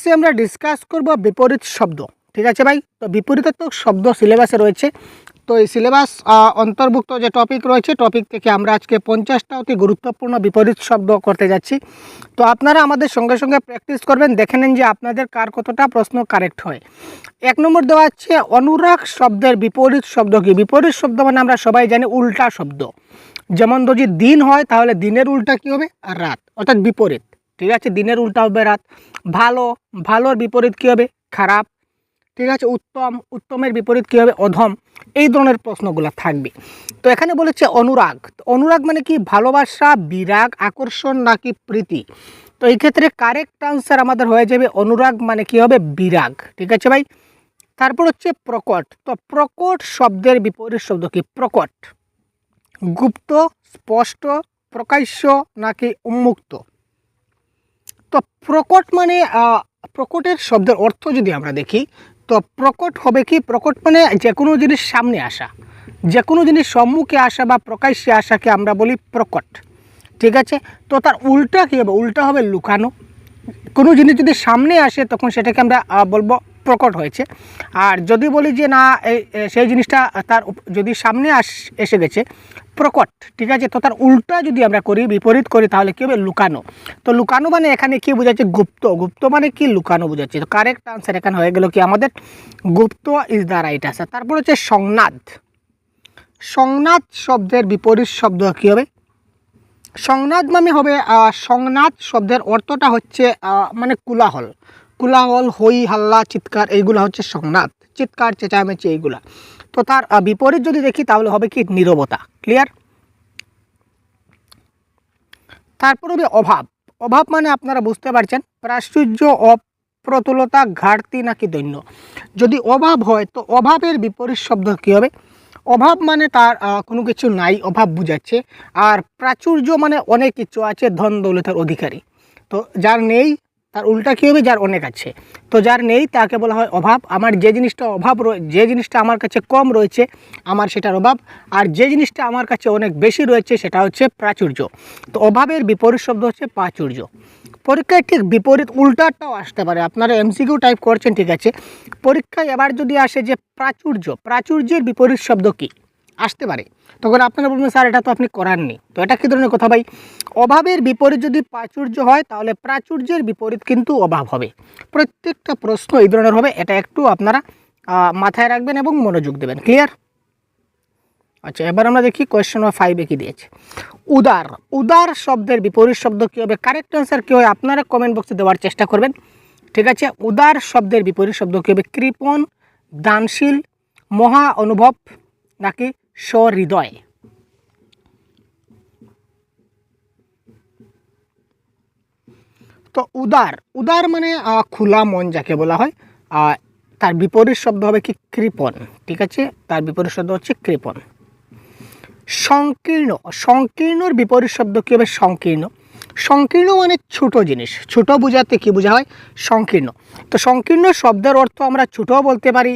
সে আমরা ডিসকাস করব বিপরীত শব্দ। ঠিক আছে ভাই? তো বিপরীতাত্মক শব্দ সিলেবাসে রয়েছে। তো এই সিলেবাস অন্তর্ভুক্ত যে টপিক রয়েছে টপিক থেকে আমরা আজকে পঞ্চাশটা অতি গুরুত্বপূর্ণ বিপরীত শব্দ করতে যাচ্ছি। তো আপনারা আমাদের সঙ্গে সঙ্গে প্র্যাকটিস করবেন, দেখে নেন যে আপনাদের কার কতটা প্রশ্ন কারেক্ট হয়। এক নম্বর দেওয়া আছে, অনুরাগ শব্দের বিপরীত শব্দ কি? বিপরীত শব্দ মানে আমরা সবাই জানি উল্টা শব্দ। যেমন যদি দিন হয়, তাহলে দিনের উল্টা কি হবে? আর রাত, অর্থাৎ বিপরীত। ঠিক আছে? দিনের উল্টা হবে রাত। ভালো, ভালোর বিপরীত কী হবে? খারাপ। ঠিক আছে? উত্তম, উত্তমের বিপরীত কী হবে? অধম। এই ধরনের প্রশ্নগুলো থাকবে। তো এখানে বলেছে অনুরাগ। অনুরাগ মানে কি? ভালোবাসা, বিরাগ, আকর্ষণ নাকি প্রীতি? তো এই ক্ষেত্রে কারেক্ট আনসার আমাদের হয়ে যাবে অনুরাগ মানে কি হবে? বিরাগ। ঠিক আছে ভাই? তারপর হচ্ছে প্রকট। তো প্রকট শব্দের বিপরীত শব্দ কি? প্রকট। গুপ্ত, স্পষ্ট, প্রকাশ্য নাকি উন্মুক্ত? তো প্রকট মানে প্রকটের শব্দের অর্থ যদি আমরা দেখি, তো প্রকট হবে কি? প্রকট মানে যে কোনো জিনিস সামনে আসা। যে কোনো জিনিস সম্মুখে আসা বা প্রকাশ্যে আসাকে আমরা বলি প্রকট। ঠিক আছে? তো তার উল্টা কী হবে? উল্টা হবে লুকানো। কোনো জিনিস যদি সামনে আসে, তখন সেটাকে আমরা বলব প্রকট হয়েছে। আর যদি বলি যে না সেই জিনিসটা তার যদি সামনে আস, এসে গেছে, প্রকট, ঠিক আছে? তো তার উল্টা যদি আমরা করি, বিপরীত করি, তাহলে কী হবে? লুকানো। তো লুকানো মানে এখানে কি বোঝাচ্ছে? গুপ্ত। গুপ্ত মানে কি লুকানো বোঝাচ্ছে? তো কারেক্ট আনসার এখানে হয়ে গেল কি আমাদের? গুপ্ত ইজ দ্য রাইট আনসার তারপর হচ্ছে সংনাদ। সংনাদ শব্দের বিপরীত শব্দ কী হবে? সংনাদ মানে হবে সংনাদ শব্দের অর্থটা হচ্ছে মানে কুলাহল। কুলাহল হই হাল্লা, চিৎকার, এইগুলো হচ্ছে সংনাদ চিৎকার, চেঁচামেচি, এইগুলা। তো তার বিপরীত যদি দেখি, তাহলে হবে কি? নীরবতা। ক্লিয়ার তারপর হবে অভাব। অভাব মানে আপনারা বুঝতে পারছেন, প্রাচুর্য, অপ্রতুলতা, ঘাটতি নাকি দৈন্য। যদি অভাব হয়, তো অভাবের বিপরীত শব্দ কী হবে? অভাব মানে তার কোনো কিছু নাই, অভাব বুঝাচ্ছে। আর প্রাচুর্য মানে অনেক কিছু আছে ধন দৌলতের অধিকারী। তো যার নেই তার উল্টা কী হবে? যার অনেক আছে। তো যার নেই, তাকে বলা হয় অভাব। আমার যে জিনিসটা অভাব যে জিনিসটা আমার কাছে কম রয়েছে, আমার সেটার অভাব। আর যে জিনিসটা আমার কাছে অনেক বেশি রয়েছে, সেটা হচ্ছে প্রাচুর্য। তো অভাবের বিপরীত শব্দ হচ্ছে প্রাচুর্য। পরীক্ষায় ঠিক বিপরীত উল্টাটাও আসতে পারে। আপনারা এমসিকিউ টাইপ করছেন, ঠিক আছে। পরীক্ষায় এবার যদি আসে যে প্রাচুর্য, প্রাচুর্যের বিপরীত শব্দ কি? আসতে পারে। তখন আপনারা বলবেন, স্যার, এটা তো আপনি করাননি। তো এটা কী ধরনের কথা ভাই? অভাবের বিপরীত যদি প্রাচুর্য হয়, তাহলে প্রাচুর্যের বিপরীত কিন্তু অভাব হবে। প্রত্যেকটা প্রশ্ন এই ধরনের হবে, এটা একটু আপনারা মাথায় রাখবেন এবং মনোযোগ দেবেন। ক্লিয়ার আচ্ছা এবার আমরা দেখি কোয়েশ্চেন নম্বর ফাইভে কী দিয়েছে। উদার উদার শব্দের বিপরীত শব্দ কী হবে? কারেক্ট অ্যান্সার কী হয়? আপনারা কমেন্ট বক্সে দেওয়ার চেষ্টা করবেন। ঠিক আছে? উদার শব্দের বিপরীত শব্দ কী হবে? কৃপণ দানশীল, মহা অনুভব নাকি সহৃদয় তো উদার উদার মানে খোলা মন যাকে বলা হয়। তার বিপরীত শব্দ হবে কি? কৃপণ, ঠিক আছে? তার বিপরীত শব্দ হচ্ছে কৃপণ। সংকীর্ণ, সংকীর্ণর বিপরীত শব্দ কী হবে? সংকীর্ণ। সংকীর্ণ মানে ছোট জিনিস। ছোট বোঝাতে কী বোঝা হয়? সংকীর্ণ। তো সংকীর্ণ শব্দের অর্থ আমরা ছোটও বলতে পারি,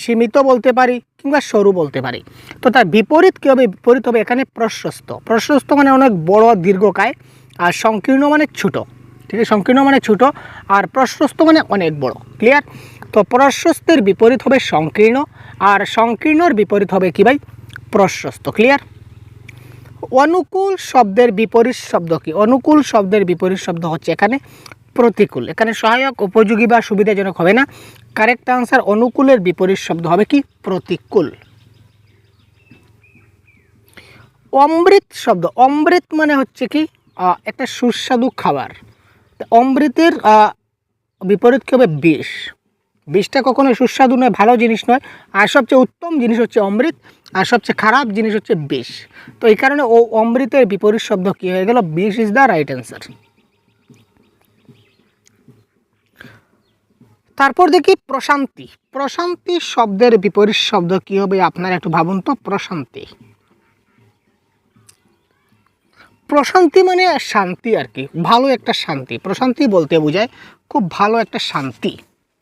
সীমিত বলতে পারি কিংবা সরু বলতে পারি। তো তার বিপরীত কী হবে? বিপরীত হবে এখানে প্রশস্ত। প্রশস্ত মানে অনেক বড়, দীর্ঘকায়, আর সংকীর্ণ মানে ছোট। ঠিক আছে? সংকীর্ণ মানে ছোট, আর প্রশস্ত মানে অনেক বড়। ক্লিয়ার তো প্রশস্তের বিপরীত হবে সংকীর্ণ, আর সংকীর্ণর বিপরীত হবে কি ভাই? প্রশস্ত। ক্লিয়ার অনুকূল শব্দের বিপরীত শব্দ কি? অনুকূল শব্দের বিপরীত শব্দ হচ্ছে এখানে প্রতিকূল। এখানে সহায়ক, উপযোগী বা সুবিধাজনক হবে না। কারেক্ট আনসার অনুকূলের বিপরীত শব্দ হবে কি? প্রতিকূল। অমৃত শব্দ। অমৃত মানে হচ্ছে কি? একটা সুস্বাদু খাবার। অমৃতের বিপরীত কী হবে? বিষ। বিষটা কখনো সুস্বাদু নয়, ভালো জিনিস নয়। আর সবচেয়ে উত্তম জিনিস হচ্ছে অমৃত, আর সবচেয়ে খারাপ জিনিস হচ্ছে বিষ। তো এই কারণে ও অমৃতের বিপরীত শব্দ কী হয়ে গেল? বিষ ইজ দ্য রাইট অ্যান্সার তারপর দেখি প্রশান্তি। প্রশান্তি শব্দের বিপরীত শব্দ কি হবে আপনার একটু ভাবুন তো, প্রশান্তি। প্রশান্তি মানে শান্তি আর কি, ভালো একটা শান্তি। প্রশান্তি বলতে বোঝায় খুব ভালো একটা শান্তি,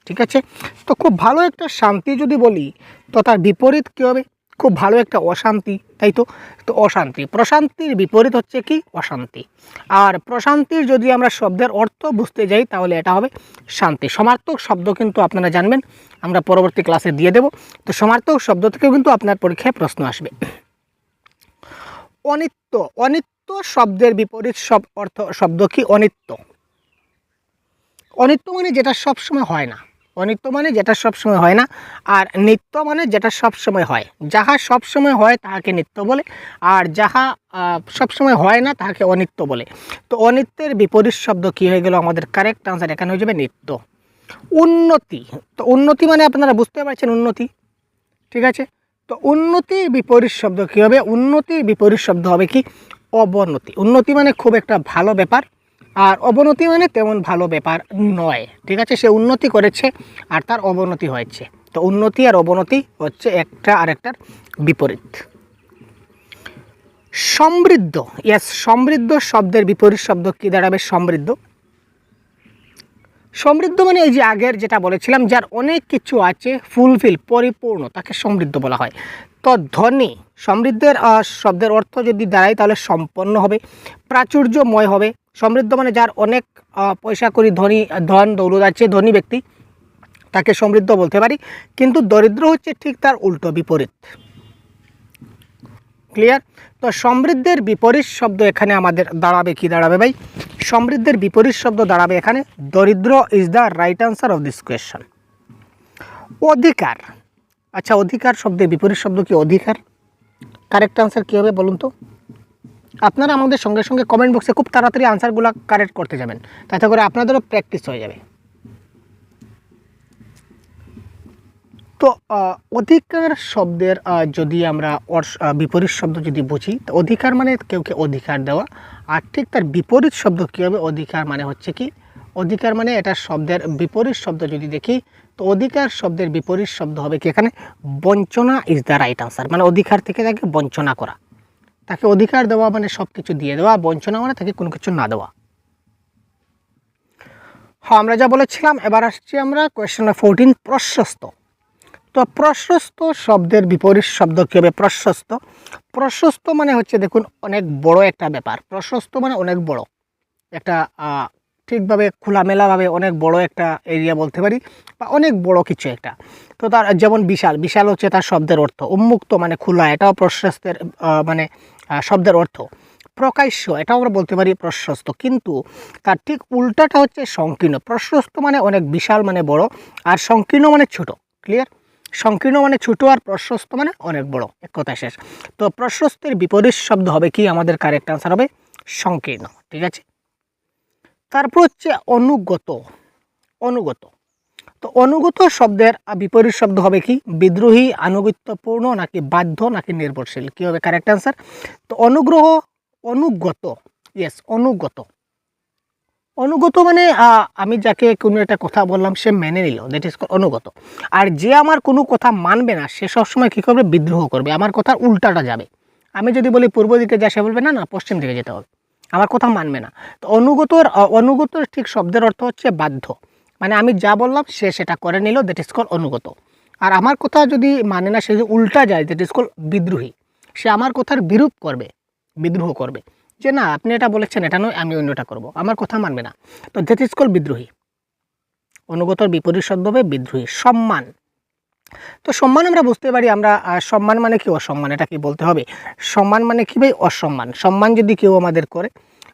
ঠিক আছে? তো খুব ভালো একটা শান্তি যদি বলি, তো তার বিপরীত কী হবে? খুব ভালো একটা অশান্তি, তাই তো? তো অশান্তি। প্রশান্তির বিপরীত হচ্ছে কি? অশান্তি। আর প্রশান্তির যদি আমরা শব্দের অর্থ বুঝতে যাই, তাহলে এটা হবে শান্তি। সমার্থক শব্দ কিন্তু আপনারা জানবেন, আমরা পরবর্তী ক্লাসে দিয়ে দেব। তো সমার্থক শব্দ থেকেও কিন্তু আপনার পরীক্ষায় প্রশ্ন আসবে। অনিত্য। অনিত্য শব্দের বিপরীত সব অর্থ, শব্দ কি? অনিত্য। অনিত্য মানে যেটা সবসময় হয় না। অনিত্য মানে যেটা সবসময় হয় না, আর নিত্য মানে যেটা সবসময় হয়। যাহা সবসময় হয় তাহাকে নিত্য বলে, আর যাহা সবসময় হয় না তাহাকে অনিত্য বলে। তো অনিত্যের বিপরীত শব্দ কী হয়ে গেল আমাদের? কারেক্ট আনসার এখানে হয়ে যাবে নিত্য। উন্নতি। তো উন্নতি মানে আপনারা বুঝতে পারছেন উন্নতি। ঠিক আছে? তো উন্নতির বিপরীত শব্দ কী হবে? উন্নতির বিপরীত শব্দ হবে কি? অবনতি। উন্নতি মানে খুব একটা ভালো ব্যাপার। আর অবনতি মানে তেমন ভালো ব্যাপার নয়, ঠিক আছে? সে উন্নতি করেছে আর তার অবনতি হয়েছে। তো উন্নতি আর অবনতি হচ্ছে একটা আর আরেকটার বিপরীত। সমৃদ্ধ ইয়াস সমৃদ্ধ শব্দের বিপরীত শব্দ কী দাঁড়াবে? সমৃদ্ধ। সমৃদ্ধ মানে এই যে আগের যেটা বলেছিলাম, যার অনেক কিছু আছে ফুলফিল পরিপূর্ণ, তাকে সমৃদ্ধ বলা হয়। তো ধনী সমৃদ্ধের শব্দের অর্থ যদি দাঁড়ায় তাহলে সম্পন্ন হবে, প্রাচুর্যময় হবে সমৃদ্ধ মানে যার অনেক পয়সা করি ধনী, ধন, দৌলত আছে, ধনী ব্যক্তি, তাকে সমৃদ্ধ বলতে পারি। কিন্তু দরিদ্র হচ্ছে ঠিক তার উল্টো বিপরীত। ক্লিয়ার তো সমৃদ্ধের বিপরীত শব্দ এখানে আমাদের দাঁড়াবে, কি দাঁড়াবে ভাই? সমৃদ্ধের বিপরীত শব্দ দাঁড়াবে এখানে, দরিদ্র is the right answer of this question অধিকার। আচ্ছা অধিকার শব্দের বিপরীত শব্দ কি অধিকার? কারেক্ট আনসার কী হবে বলুন তো? আপনারা আমাদের সঙ্গে সঙ্গে কমেন্ট বক্সে খুব তাড়াতাড়ি আনসারগুলো কারেক্ট করতে যাবেন। তাতে করে আপনাদেরও প্র্যাকটিস হয়ে যাবে। তো অধিকার শব্দের যদি আমরা বিপরীত শব্দ যদি বুঝি, তো অধিকার মানে কেউকে অধিকার দেওয়া। আর ঠিক তার বিপরীত শব্দ কী হবে? অধিকার মানে হচ্ছে কি? অধিকার মানে এটা শব্দের বিপরীত শব্দ যদি দেখি, তো অধিকার শব্দের বিপরীত শব্দ হবে কি এখানে? বঞ্চনা ইজ দ্য রাইট আনসার মানে অধিকার থেকে তাকে বঞ্চনা করা। তাকে অধিকার দেওয়া মানে সব কিছু দিয়ে দেওয়া, বঞ্চনা মানে তাকে কোনো কিছু না দেওয়া। হ্যাঁ আমরা যা বলেছিলাম, এবার আসছি আমরা কোয়েশ্চেন নাম্বার ফোরটিন প্রশস্ত। তো প্রশস্ত শব্দের বিপরীত শব্দ কী হবে? প্রশস্ত। প্রশস্ত মানে হচ্ছে দেখুন, অনেক বড় একটা ব্যাপার। প্রশস্ত মানে অনেক বড়। একটা ঠিকভাবে খোলামেলাভাবে অনেক বড় একটা এরিয়া বলতে পারি, বা অনেক বড় কিছু একটা। তো তার, যেমন বিশাল বিশাল হচ্ছে তার শব্দের অর্থ। উন্মুক্ত মানে খোলা, এটাও প্রশস্তের মানে শব্দের অর্থ। প্রকাশ্য, এটাও আমরা বলতে পারি প্রশস্ত। কিন্তু তার ঠিক উল্টাটা হচ্ছে সংকীর্ণ। প্রশস্ত মানে অনেক বিশাল মানে বড়, আর সংকীর্ণ মানে ছোট। ক্লিয়ার সংকীর্ণ মানে ছোট আর প্রশস্ত মানে অনেক বড়। এক কথা শেষ। তো প্রশস্তের বিপরীত শব্দ হবে কি? আমাদের কারেক্ট আনসার হবে সংকীর্ণ। ঠিক আছে? তারপর হচ্ছে অনুগত। অনুগত। তো অনুগত শব্দের বিপরীত শব্দ হবে কি? বিদ্রোহী, আনুগত্যপূর্ণ নাকি বাধ্য নাকি নির্ভরশীল? কী হবে কারেক্ট অ্যান্সার তো অনুগ্রহ, অনুগত ইয়েস অনুগত। অনুগত মানে আমি যাকে কোনো একটা কথা বললাম, সে মেনে নিল দ্যাট ইজ অনুগত। আর যে আমার কোনো কথা মানবে না, সে সবসময় কী করবে? বিদ্রোহ করবে। আমার কথার উল্টাটা যাবে। আমি যদি বলি পূর্ব দিকে যা, সে বলবে, না না, পশ্চিম দিকে যেতে হবে। আমার কথা মানবে না। তো অনুগতর অনুগতর ঠিক শব্দের অর্থ হচ্ছে বাধ্য। মানে আমি যা বললাম সে সেটা করে নিল দ্যাট ইজ কল অনুগত। আর আমার কথা যদি মানে না, সে যদি উল্টা যায় দ্যাট ইজ কল বিদ্রোহী, সে আমার কথার বিরূপ করবে, বিদ্রোহ করবে। যে না, আপনি এটা বলেছেন, এটা নয়, আমি অন্যটা করব। আমার কথা মানবে না। তো দ্যাট ইজ কল বিদ্রোহী। অনুগতর বিপরীত শব্দ হবে বিদ্রোহী। সম্মান। তো সম্মান আমরা বুঝতে পারি, আমরা সম্মান মানে কি? অসম্মান, এটা কি বলতে হবে? সম্মান মানে কি ভাই? অসম্মান। সম্মান যদি কেউ আমাদের করে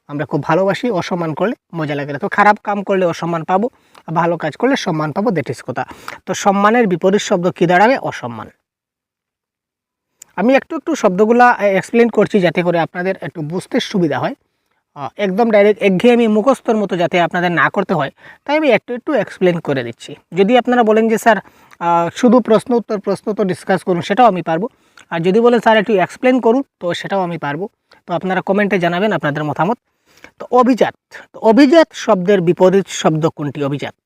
আমরা খুব ভালোবাসি, অসম্মান করলে মজা লাগে না। তো খারাপ কাম করলে অসম্মান পাবো ভালো কাজ করলে সম্মান পাবো দ্যাট ইস কথা। তো সম্মানের বিপরীত শব্দ কী দাঁড়াবে? অসম্মান। আমি একটু একটু শব্দগুলা এক্সপ্লেন করছি যাতে করে আপনাদের একটু বুঝতে সুবিধা হয়। একদম ডাইরেক্ট একঘেয়েমি মুখস্থর মতো যাতে আপনাদের না করতে হয়, তাই আমি একটু একটু এক্সপ্লেন করে দিচ্ছি। যদি আপনারা বলেন যে, স্যার শুধু প্রশ্ন উত্তর প্রশ্ন উত্তর ডিসকাস করুন, সেটাও আমি পারব। আর যদি বলেন, স্যার, একটু এক্সপ্লেন করুন, তো সেটাও আমি পারব। তো আপনারা কমেন্টে জানাবেন আপনাদের মতামত। তো অভিজাত অভিজাত শব্দের বিপরীত শব্দ কোনটি? অভিজাত।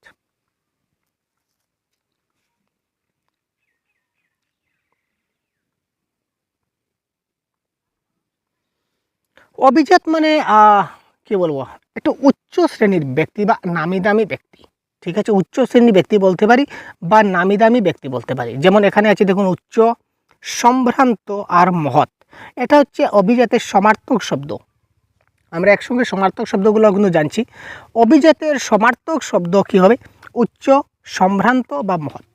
অভিজাত মানে কি বলব? একটু উচ্চ শ্রেণির ব্যক্তি বা নামি দামি ব্যক্তি। ঠিক আছে? উচ্চ শ্রেণির ব্যক্তি বলতে পারি বা নামি দামি ব্যক্তি বলতে পারি। যেমন এখানে আছে দেখুন, উচ্চ, সম্ভ্রান্ত আর মহৎ। এটা হচ্ছে অভিজাতের সমার্থক শব্দ। আমরা একসঙ্গে সমার্থক শব্দগুলো কিন্তু জানছি। অভিজাতের সমার্থক শব্দ কী হবে? উচ্চ, সম্ভ্রান্ত বা মহৎ?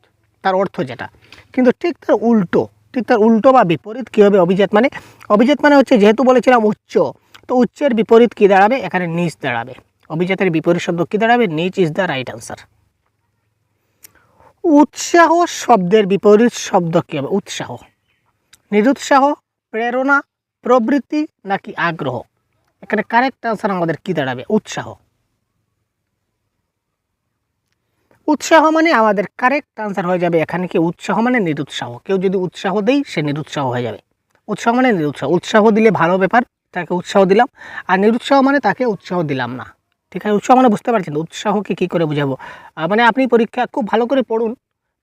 তার অর্থ যেটা। কিন্তু ঠিক তার উল্টো, ঠিক তার উল্টো বা বিপরীত কী হবে অভিজাত মানে? অভিজাত মানে হচ্ছে যেহেতু বলেছিলাম উচ্চ, তো উচ্চের বিপরীত কী দাঁড়াবে? এখানে নিচ দাঁড়াবে। অভিজাতের বিপরীত শব্দ কী দাঁড়াবে? নিচ ইজ দ্য রাইট আনসার উৎসাহ শব্দের বিপরীত শব্দ কী হবে? উৎসাহ। নিরুৎসাহ, প্রেরণা, প্রবৃত্তি নাকি আগ্রহ? এখানে কারেক্ট আনসার আমাদের কী দাঁড়াবে? উৎসাহ। উৎসাহ মানে আমাদের কারেক্ট আনসার হয়ে যাবে এখানে কি? উৎসাহ মানে নিরুৎসাহ। কেউ যদি উৎসাহ দেই, সে নিরুৎসাহ হয়ে যাবে। উৎসাহ মানে নিরুৎসাহ। উৎসাহ দিলে ভালো ব্যাপার, তাকে উৎসাহ দিলাম। আর নিরুৎসাহ মানে তাকে উৎসাহ দিলাম না। ঠিক আছে? উৎসাহ মানে বুঝতে পারছেন? উৎসাহকে কী করে বুঝাবো? মানে আপনি পরীক্ষা খুব ভালো করে পড়ুন।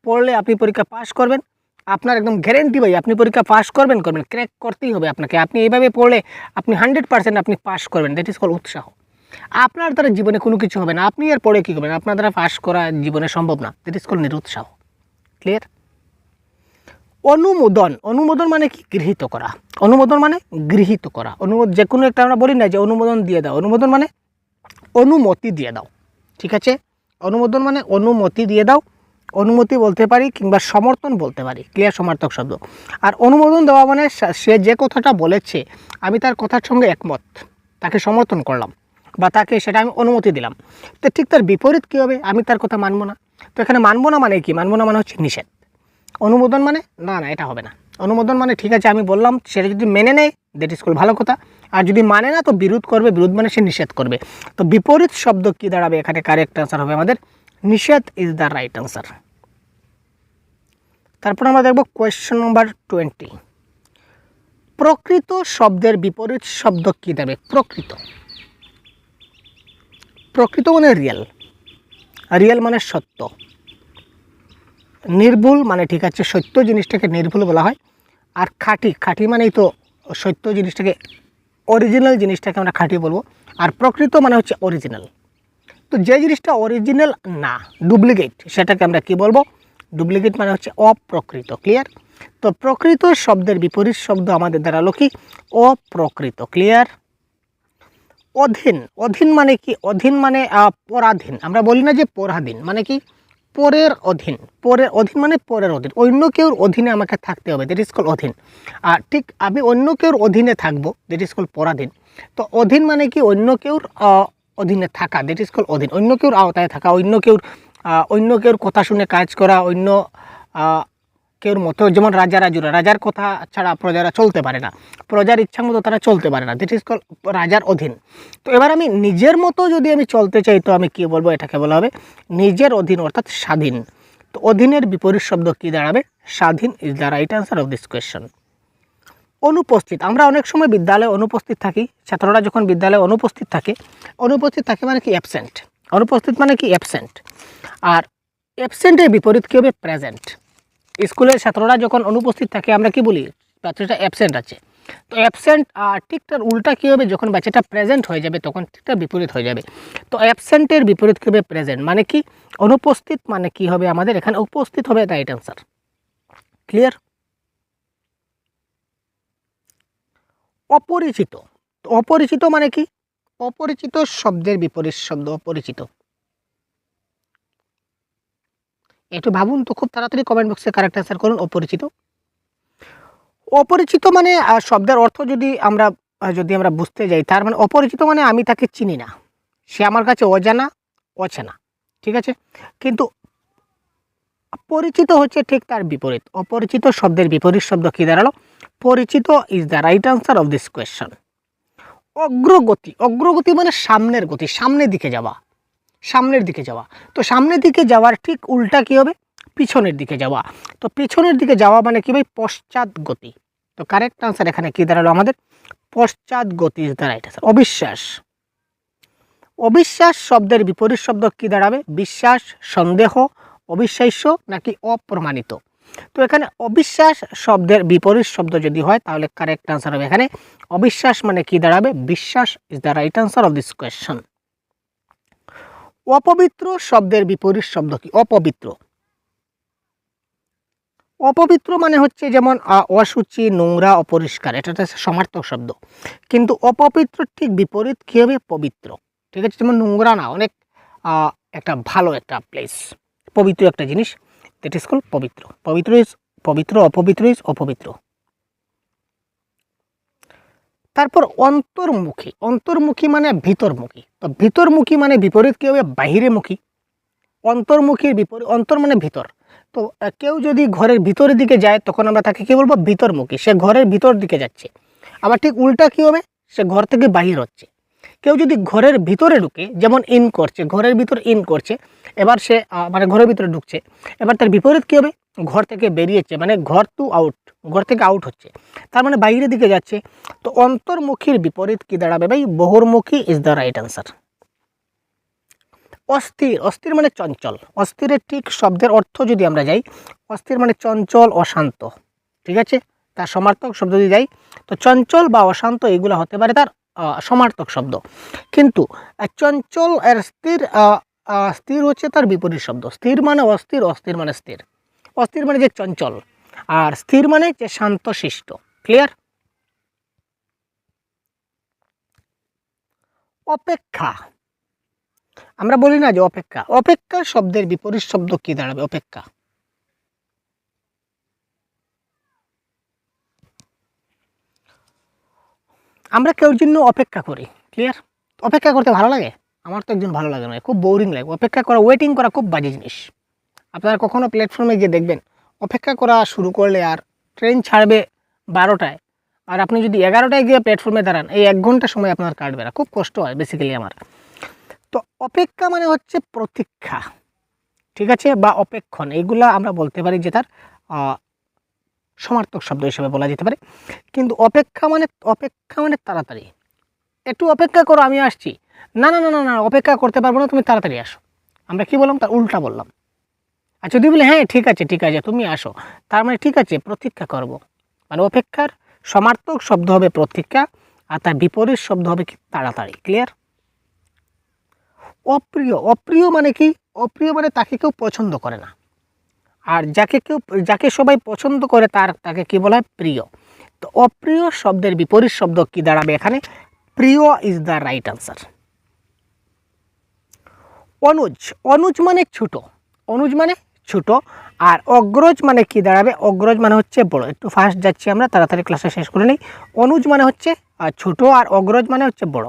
পড়লে আপনি পরীক্ষা পাস করবেন। আপনার একদম গ্যারেন্টি ভাই, আপনি পরীক্ষা পাস করবেন করবেন ক্র্যাক করতেই হবে আপনাকে। আপনি এইভাবে পড়লে আপনি হান্ড্রেড পার্সেন্ট আপনি পাস করবেন দ্যাট ইজ কল উৎসাহ। আপনার দ্বারা জীবনে কোনো কিছু হবে না, আপনি আর পরে কী করবেন? আপনার দ্বারা পাস করা জীবনে সম্ভব না দ্যাট ইজ কল নিরুৎসাহ। ক্লিয়ার অনুমোদন অনুমোদন মানে কি? গৃহীত করা। অনুমোদন মানে গৃহীত করা। অনুমোদন যে কোনো একটা আমরা বলি না যে অনুমোদন দিয়ে দাও। অনুমোদন মানে অনুমতি দিয়ে দাও। ঠিক আছে? অনুমোদন মানে অনুমতি দিয়ে দাও। অনুমতি বলতে পারি কিংবা সমর্থন বলতে পারি। ক্লিয়ার সমর্থক শব্দ। আর অনুমোদন দেওয়া মানে সে- যে কথাটা বলেছে, আমি তার কথার সঙ্গে একমত। তাকে সমর্থন করলাম বা তাকে সেটা আমি অনুমতি দিলাম। তো ঠিক তার বিপরীত কী হবে? আমি তার কথা মানবো না। তো এখানে মানবো না মানে কি? মানবো না মানে হচ্ছে নিষেধ। অনুমোদন মানে না না, এটা হবে না। অনুমোদন মানে ঠিক আছে, আমি বললাম, সেটা যদি মেনে নেয় দ্যাট ইজ ভালো কথা। আর যদি মানে না, তো বিরোধ করবে। বিরোধ মানে সে নিষেধ করবে। তো বিপরীত শব্দ কী দাঁড়াবে? এখানে কারেক্ট আনসার হবে আমাদের নিষেধ ইজ দ্য রাইট আনসার তারপর আমরা দেখব কোয়েশ্চেন নাম্বার টোয়েন্টি প্রকৃত শব্দের বিপরীত শব্দ কী দেবে? প্রকৃত। প্রকৃত মানে রিয়েল রিয়েল মানে সত্য। নির্ভুল মানে ঠিক আছে, সত্য জিনিসটাকে নির্ভুল বলা হয়। আর খাঁটি খাঁটি মানেই তো সত্য জিনিসটাকে অরিজিনাল জিনিসটাকে আমরা খাঁটি বলব। আর প্রকৃত মানে হচ্ছে অরিজিনাল তো যে জিনিসটা অরিজিনাল না ডুপ্লিকেট সেটাকে আমরা কি বলব? ডুপ্লিকেট মানে হচ্ছে অপ্রকৃত ক্লিয়ার তো প্রকৃত শব্দের বিপরীত শব্দ আমাদের দাঁড়াল কি? অপ্রকৃত ক্লিয়ার অধীন অধীন মানে কি? অধীন মানে পরাধীন। আমরা বলি না যে পরাধীন মানে কি? পরের অধীন পরের অধীন মানে পরের অধীন। অন্য কেউর অধীনে আমাকে থাকতে হবে দ্যাট ইজ কল অধীন। আর ঠিক আমি অন্য কেউর অধীনে থাকব দ্যাট ইজ কল পরাধীন। তো অধীন মানে কি? অন্য কেউর অধীনে থাকা দ্যাট ইজ কল অধীন। অন্য কেউর আওতায় থাকা, অন্য কেউর অন্য কেউর কথা শুনে কাজ করা, অন্য কেউর মতো, যেমন রাজা, রাজুরা, রাজার কথা ছাড়া প্রজারা চলতে পারে না। প্রজার ইচ্ছা মতো তারা চলতে পারে না। দিট ইজ কল রাজার অধীন। তো এবার আমি নিজের মতো যদি আমি চলতে চাই, তো আমি কি বলব? এটাকে বলা হবে নিজের অধীন, অর্থাৎ স্বাধীন। তো অধীনের বিপরীত শব্দ কি দাঁড়াবে? স্বাধীন is the right answer of this question অনুপস্থিত। আমরা অনেক সময় বিদ্যালয়ে অনুপস্থিত থাকি, ছাত্ররা যখন বিদ্যালয়ে অনুপস্থিত থাকে অনুপস্থিত থাকে মানে কি অ্যাবসেন্ট অনুপস্থিত মানে কি অ্যাবসেন্ট আর অ্যাবসেন্টের বিপরীত কী হবে? প্রেজেন্ট স্কুলের ছাত্ররা যখন অনুপস্থিত থাকে, আমরা কি বলি? বাচ্চাটা অ্যাবসেন্ট আছে। তো অ্যাবসেন্ট আর ঠিক তার উল্টা কী হবে? যখন বাচ্চাটা প্রেজেন্ট হয়ে যাবে, তখন ঠিক তার বিপরীত হয়ে যাবে। তো অ্যাবসেন্টের বিপরীত কী হবে? প্রেজেন্ট মানে কি? অনুপস্থিত মানে কি হবে? আমাদের এখানে উপস্থিত হবে রাইট অ্যান্সার ক্লিয়ার অপরিচিত। অপরিচিত মানে কি? অপরিচিত শব্দের বিপরীত শব্দ অপরিচিত। একটু ভাবুন তো, খুব তাড়াতাড়ি কমেন্ট বক্সে কারেক্ট অ্যান্সার করুন, অপরিচিত। অপরিচিত মানে শব্দের অর্থ যদি আমরা যদি আমরা বুঝতে যাই, তার মানে অপরিচিত মানে আমি তাকে চিনি না। সে আমার কাছে অজানা, অচেনা, ঠিক আছে? কিন্তু পরিচিত হচ্ছে ঠিক তার বিপরীত। অপরিচিত শব্দের বিপরীত শব্দ কী দাঁড়াল? পরিচিত is the right answer of this question অগ্রগতি অগ্রগতি মানে সামনের গতি, সামনের দিকে যাওয়া, সামনের দিকে যাওয়া। তো সামনের দিকে যাওয়ার ঠিক উল্টা কী হবে? পিছনের দিকে যাওয়া। তো পিছনের দিকে যাওয়া মানে কী ভাই? পশ্চাৎ গতি। তো কারেক্ট আনসার এখানে কী দাঁড়াল আমাদের? পশ্চাৎ গতি ইজ দ্য রাইট আনসার অবিশ্বাস। অবিশ্বাস শব্দের বিপরীত শব্দ কী দাঁড়াবে? বিশ্বাস, সন্দেহ, অবিশ্বাস্য নাকি অপ্রমাণিত? তো এখানে অবিশ্বাস শব্দের বিপরীত শব্দ যদি হয়, তাহলে কারেক্ট আনসার হবে এখানে। অবিশ্বাস মানে কি দাঁড়াবে? বিশ্বাস is the right answer of this question অপবিত্র শব্দের বিপরীত শব্দ কি? অপবিত্র। অপবিত্র মানে হচ্ছে যেমন অসুচি, নোংরা, অপরিষ্কার, এটা হচ্ছে সমার্থক শব্দ। কিন্তু অপবিত্র ঠিক বিপরীত কী হবে? পবিত্র। ঠিক আছে? যেমন নোংরা না, অনেক একটা ভালো একটা প্লেস পবিত্র একটা জিনিস। দ্যাট ইজ কল পবিত্র পবিত্র ইজ পবিত্র অপবিত্র ইজ অপবিত্র তারপর অন্তর্মুখী। অন্তর্মুখী মানে ভিতরমুখী। তো ভিতরমুখী মানে বিপরীত কী হবে বাহিরেমুখী। অন্তর্মুখীর বিপরীত, অন্তর মানে ভিতর। তো কেউ যদি ঘরের ভিতরের দিকে যায়, তখন আমরা তাকে কী বলব? ভিতরমুখী। সে ঘরের ভিতর দিকে যাচ্ছে। আবার ঠিক উল্টা কী হবে? সে ঘর থেকে বাহির হচ্ছে। কেউ যদি ঘরের ভিতরে ঢুকে, যেমন ইন করছে, ঘরের ভিতর ইন করছে, এবার সে মানে ঘরের ভিতরে ঢুকছে, এবার তার বিপরীত কী হবে? ঘর থেকে বেরিয়েছে মানে ঘর টু আউট ঘর থেকে আউট হচ্ছে। তার মানে বাইরের দিকে যাচ্ছে। তো অন্তর্মুখীর বিপরীত কি দাঁড়াবে ভাই? বহুর্মুখী ইজ দ্য রাইট অ্যান্সার অস্থির অস্থির মানে চঞ্চল। অস্থিরের ঠিক শব্দের অর্থ যদি আমরা যাই, অস্থির মানে চঞ্চল, অশান্ত। ঠিক আছে? তার সমার্থক শব্দ যদি যাই, তো চঞ্চল বা অশান্ত এগুলো হতে পারে তার সমার্থক শব্দ। কিন্তু চঞ্চল আর স্থির স্থির হচ্ছে তার বিপরীত শব্দ। স্থির মানে অস্থির অস্থির মানে স্থির। অস্থির মানে যে চঞ্চল, আর স্থির মানে যে শান্ত শিষ্ট। ক্লিয়ার অপেক্ষা। আমরা বলি না যে অপেক্ষা। অপেক্ষা শব্দের বিপরীত শব্দ কি দাঁড়াবে? অপেক্ষা। আমরা কেউ জন্য অপেক্ষা করি ক্লিয়ার অপেক্ষা করতে ভালো লাগে? আমার তো একজন ভালো লাগে না, খুব বোরিং লাগে। অপেক্ষা করা ওয়েটিং করা খুব বাজে জিনিস। আপনারা কখনো প্ল্যাটফর্মে গিয়ে দেখবেন, অপেক্ষা করা শুরু করলে আর ট্রেন ছাড়বে বারোটায়। আর আপনি যদি এগারোটায় গিয়ে প্ল্যাটফর্মে দাঁড়ান, এই এক ঘণ্টা সময় আপনার কাটবে না। খুব কষ্ট হয় বেসিক্যালি আমার। তো অপেক্ষা মানে হচ্ছে প্রতীক্ষা, ঠিক আছে? বা অপেক্ষণ এইগুলা আমরা বলতে পারি যে তার সমার্থক শব্দ হিসেবে বলা যেতে পারে। কিন্তু অপেক্ষা মানে অপেক্ষা মানে তাড়াতাড়ি। একটু অপেক্ষা করো, আমি আসছি। না না না না না, অপেক্ষা করতে পারব না, তুমি তাড়াতাড়ি আসো। আমরা কি বললাম? তার উল্টা বললাম। আর যদি বলে হ্যাঁ ঠিক আছে ঠিক আছে, তুমি আসো। তার মানে ঠিক আছে প্রতীক্ষা করব। মানে অপেক্ষার সমার্থক শব্দ হবে প্রতীক্ষা আর তার বিপরীত শব্দ হবে কি? তাড়াতাড়ি। ক্লিয়ার অপ্রিয়। অপ্রিয় মানে কি? অপ্রিয় মানে তাকে কেউ পছন্দ করে না। আর যাকে কেউ, যাকে সবাই পছন্দ করে তার, তাকে কি বলা হয়? প্রিয়। তো অপ্রিয় শব্দের বিপরীত শব্দ কি দাঁড়াবে এখানে? প্রিয় ইজ দ্য রাইট আনসার অনুজ অনুজ মানে ছোট। অনুজ মানে ছোট। আর অগ্রজ মানে কি দাঁড়াবে? অগ্রজ মানে হচ্ছে বড়। একটু ফার্স্ট যাচ্ছি আমরা, তাড়াতাড়ি ক্লাসে শেষ করে নিই। অনুজ মানে হচ্ছে ছোট আর অগ্রজ মানে হচ্ছে বড়।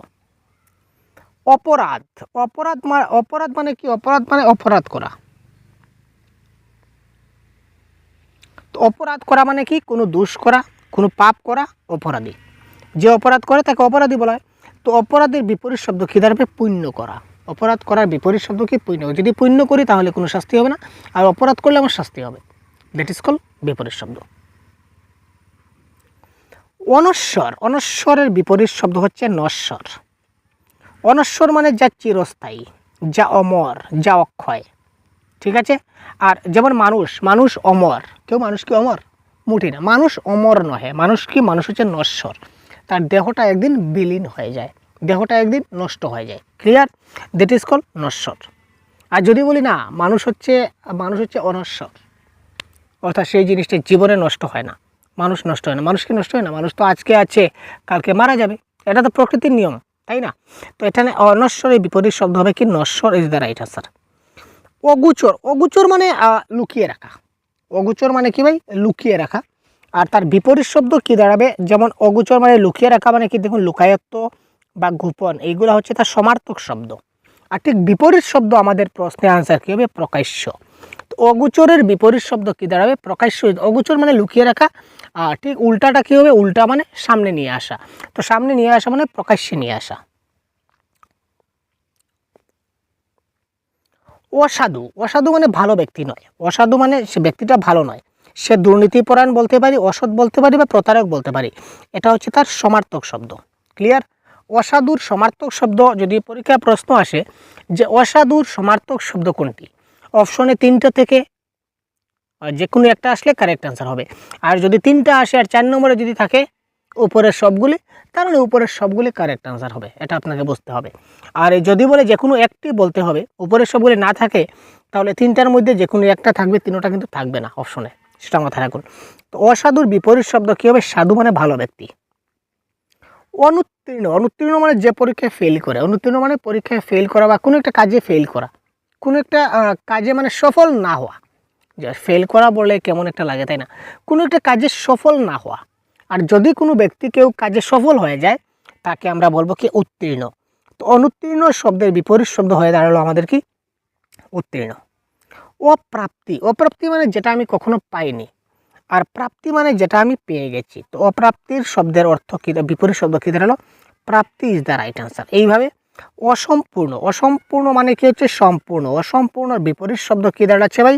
অপরাধ। অপরাধ মানে অপরাধ মানে কি? অপরাধ মানে অপরাধ করা। তো অপরাধ করা মানে কি? কোনো দোষ করা, কোনো পাপ করা অপরাধী। যে অপরাধ করে তাকে অপরাধী বলা হয়। তো অপরাধের বিপরীত শব্দ কী দাঁড়াবে পুণ্য করা। অপরাধ করার বিপরীত শব্দ কি? পুণ্য। যদি পুণ্য করি তাহলে কোনো শাস্তি হবে না। আর অপরাধ করলে আমার শাস্তি হবে। দ্যাট ইজ কল বিপরীত শব্দ। অনশ্বর। অনশ্বরের বিপরীত শব্দ হচ্ছে নশ্বর। অনশ্বর মানে যা চিরস্থায়ী, যা অমর, যা অক্ষয়। ঠিক আছে? আর যেমন মানুষ মানুষ অমর। কেউ মানুষ কি অমর? মুঠি না। মানুষ অমর নহে। মানুষ কি? মানুষ হচ্ছে নশ্বর। তার দেহটা একদিন বিলীন হয়ে যায়। দেহটা একদিন নষ্ট হয়ে যায়। ক্লিয়ার দ্যাট ইজ কল নশ্বর। আর যদি বলি না, মানুষ হচ্ছে মানুষ হচ্ছে অনশ্বর। অর্থাৎ সেই জিনিসটা জীবনে নষ্ট হয় না। মানুষ নষ্ট হয় না। মানুষ কি নষ্ট হয় না? মানুষ তো আজকে আছে, কালকে মারা যাবে। এটা তো প্রকৃতির নিয়ম, তাই না? তো এখানে অনশ্বরের বিপরীত শব্দ হবে কি? নশ্বর ইজ দ্য রাইট আনসার অগুচর অগুচর মানে লুকিয়ে রাখা। অগুচর মানে কি ভাই? লুকিয়ে রাখা। আর তার বিপরীত শব্দ কি দাঁড়াবে? যেমন অগুচর মানে লুকিয়ে রাখা মানে কি? দেখুন লুকায়ত্ব বা গোপন, এইগুলো হচ্ছে তার সমার্থক শব্দ। আর ঠিক বিপরীত শব্দ আমাদের প্রশ্নে আনসার কী হবে? প্রকাশ্য। তো অগুচরের বিপরীত শব্দ কি দাঁড়াবে? প্রকাশ্য। অগুচর মানে লুকিয়ে রাখা। আর ঠিক উল্টাটা কী হবে? উল্টা মানে সামনে নিয়ে আসা। তো সামনে নিয়ে আসা মানে প্রকাশ্যে নিয়ে আসা। অসাধু। অসাধু মানে ভালো ব্যক্তি নয়। অসাধু মানে সে ব্যক্তিটা ভালো নয়। সে দুর্নীতিপরায়ণ বলতে পারি, অসৎ বলতে পারি বা প্রতারক বলতে পারি। এটা হচ্ছে তার সমার্থক শব্দ। ক্লিয়ার অসাধুর সমার্থক শব্দ যদি পরীক্ষা প্রশ্ন আসে যে অসাধুর সমার্থক শব্দ কোনটি? অপশনে তিনটা থেকে যে কোনো একটা আসলে কারেক্ট অ্যান্সার হবে। আর যদি তিনটা আসে আর চার নম্বরে যদি থাকে উপরের সবগুলি তাহলে উপরের সবগুলি কারেক্ট অ্যান্সার হবে, এটা আপনাকে বুঝতে হবে। আর যদি বলে যে কোনো একটি বলতে হবে, উপরের সবগুলি না থাকে, তাহলে তিনটার মধ্যে যে কোনো একটা থাকবে, তিনোটা কিন্তু থাকবে না অপশনে সেটা মাথায় রাখুন। তো অসাধুর বিপরীত শব্দ কী হবে? সাধু মানে ভালো ব্যক্তি। অনুত্তীর্ণ অনুত্তীর্ণ মানে যে পরীক্ষায় ফেল করে, অনুত্তীর্ণ মানে পরীক্ষায় ফেল করা বা কোনো একটা কাজে ফেল করা। কোনো একটা কাজে মানে সফল না হওয়া। যে ফেল করা বলে কেমন একটা লাগে, তাই না? কোনো একটা কাজে সফল না হওয়া। আর যদি কোনো ব্যক্তি কেউ কাজে সফল হয়ে যায়, তাকে আমরা বলব কি উত্তীর্ণ। তো অনুত্তীর্ণ শব্দের বিপরীত শব্দ হয়ে দাঁড়াল আমাদের কি? উত্তীর্ণ। অপ্রাপ্তি। অপ্রাপ্তি মানে যেটা আমি কখনো পাইনি। আর প্রাপ্তি মানে যেটা আমি পেয়ে গেছি। তো অপ্রাপ্তির শব্দের অর্থ কী? বিপরীত শব্দ কী দাঁড়াল? প্রাপ্তি ইজ দ্য রাইট অ্যান্সার এইভাবে অসম্পূর্ণ। অসম্পূর্ণ মানে কি হচ্ছে? সম্পূর্ণ। অসম্পূর্ণর বিপরীত শব্দ কী দাঁড়াচ্ছে ভাই?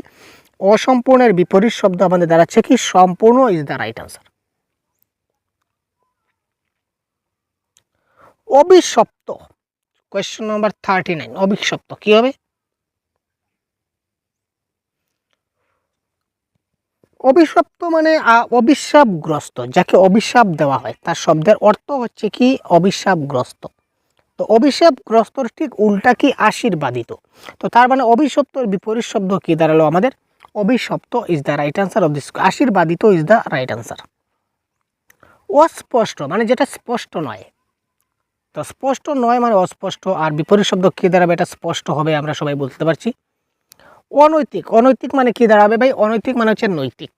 অসম্পূর্ণের বিপরীত শব্দ আমাদের দাঁড়াচ্ছে কি? সম্পূর্ণ ইজ দ্য রাইট অ্যান্সার অভিশপ্ত। কোয়েশ্চেন নাম্বার থার্টি নাইন অবিশপ্ত কী হবে? অভিশপ্ত মানে আহ, অভিশাপগ্রস্ত যাকে অভিশাপ দেওয়া হয় তার শব্দের অর্থ হচ্ছে কি? অভিশাপগ্রস্ত। তো অভিশাপগ্রস্তর ঠিক উল্টা কি? আশীর্বাদিত। তো তার মানে অভিশপ্তর বিপরীত শব্দ কি দাঁড়াল আমাদের? অভিশপ্ত is the right answer of this আশীর্বাদিত is the right answer অস্পষ্ট মানে যেটা স্পষ্ট নয়। তো স্পষ্ট নয় মানে অস্পষ্ট, আর বিপরীত শব্দ কী দাঁড়াবে এটা স্পষ্ট হবে, আমরা সবাই বলতে পারছি। অনৈতিক অনৈতিক মানে কি দাঁড়াবে ভাই? অনৈতিক মানে হচ্ছে নৈতিক।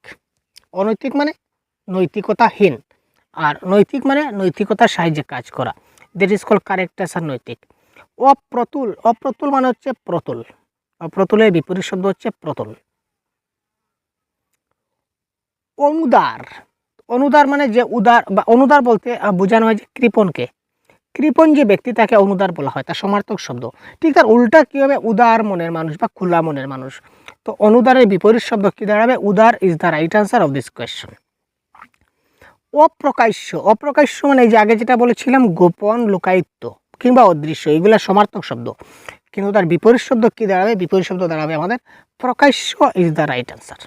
অনৈতিক মানে নৈতিকতাহীন, আর নৈতিক মানে নৈতিকতার সাহায্যে কাজ করা। দ্যাট ইজ কল কারেক্টাস আর নৈতিক। অপ্রতুল অপ্রতুল মানে হচ্ছে প্রতুল। অপ্রতুলের বিপরীত শব্দ হচ্ছে প্রতুল। অনুদার অনুদার মানে যে উদার বা অনুদার বলতে বোঝানো হয় যে কৃপণকে। কৃপণ যে ব্যক্তি তাকে অনুদার বলা হয়, তার সমার্থক শব্দ। ঠিক তার উল্টা কী হবে উদার মনের মানুষ বা খোলা মনের মানুষ? তো অনুদারের বিপরীত শব্দ কী দাঁড়াবে? উদার is the right answer of this question অপ্রকাশ্য অপ্রকাশ্য মানে এই যে আগে যেটা বলেছিলাম, গোপন, লোকায়িত্ব কিংবা অদৃশ্য, এগুলো সমার্থক শব্দ। কিন্তু তার বিপরীত শব্দ কী দাঁড়াবে? বিপরীত শব্দ দাঁড়াবে আমাদের প্রকাশ্য ইজ দ্য রাইট আনসার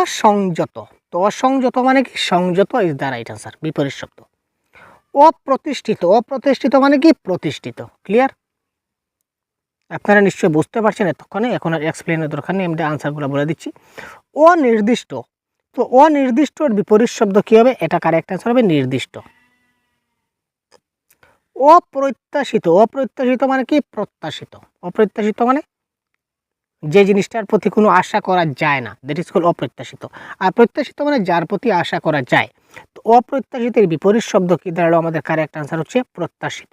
অসংযত, তো অসংযত মানে কি? সংযত ইজ দ্য রাইট আনসার বিপরীত শব্দ। অপ্রতিষ্ঠিত। অপ্রতিষ্ঠিত মানে কি? প্রতিষ্ঠিত। ক্লিয়ার আপনারা নিশ্চয়ই বুঝতে পারছেন এতক্ষণে। এখন আর এক্সপ্লেনের দরকার নেই, আমি আনসারগুলো বলে দিচ্ছি। অনির্দিষ্ট। তো অনির্দিষ্টর বিপরীত শব্দ কী হবে? এটা কারেক্ট আনসার হবে, নির্দিষ্ট। অপ্রত্যাশিত। অপ্রত্যাশিত মানে কি? প্রত্যাশিত। অপ্রত্যাশিত মানে যে জিনিসটার প্রতি কোনো আশা করা যায় না। দ্যাট ইজ কল অপ্রত্যাশিত। আর প্রত্যাশিত মানে যার প্রতি আশা করা যায়। তো অপ্রত্যাশিতের বিপরীত শব্দ কি? দাঁড়াল আমাদের কারেক্ট আনসার হচ্ছে প্রত্যাশিত।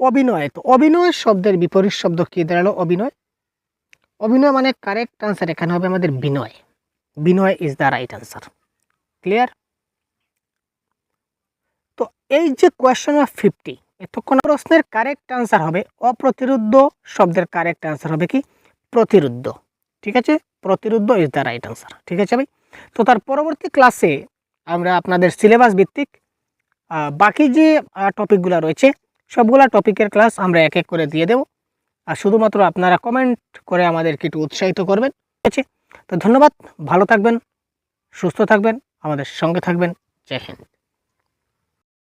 অভিনয় তো অভিনয় শব্দের বিপরীত শব্দ কি? দাঁড়াল অভিনয় অভিনয় মানে কারেক্ট আনসার এখানে হবে আমাদের বিনয়। বিনয় is the right answer clear তো এই যে কোয়েশ্চেন অফ ফিফটি এতক্ষণ প্রশ্নের কারেক্ট আনসার হবে, অপ্রতিরুদ্ধ শব্দের কারেক্ট আনসার হবে কি? প্রতিরুদ্ধ। ঠিক আছে? প্রতিরুদ্ধ ইজ দ্য রাইট আনসার ঠিক আছে ভাই? তো তার পরবর্তী ক্লাসে আমরা আপনাদের সিলেবাস ভিত্তিক বাকি যে টপিকগুলো রয়েছে, সবগুলো টপিকের ক্লাস আমরা এক এক করে দিয়ে দেব। আর শুধুমাত্র আপনারা কমেন্ট করে আমাদেরকে একটু উৎসাহিত করবেন। ঠিক আছে? তো ধন্যবাদ, ভালো থাকবেন, সুস্থ থাকবেন, আমাদের সঙ্গে থাকবেন। জয় হিন্দ।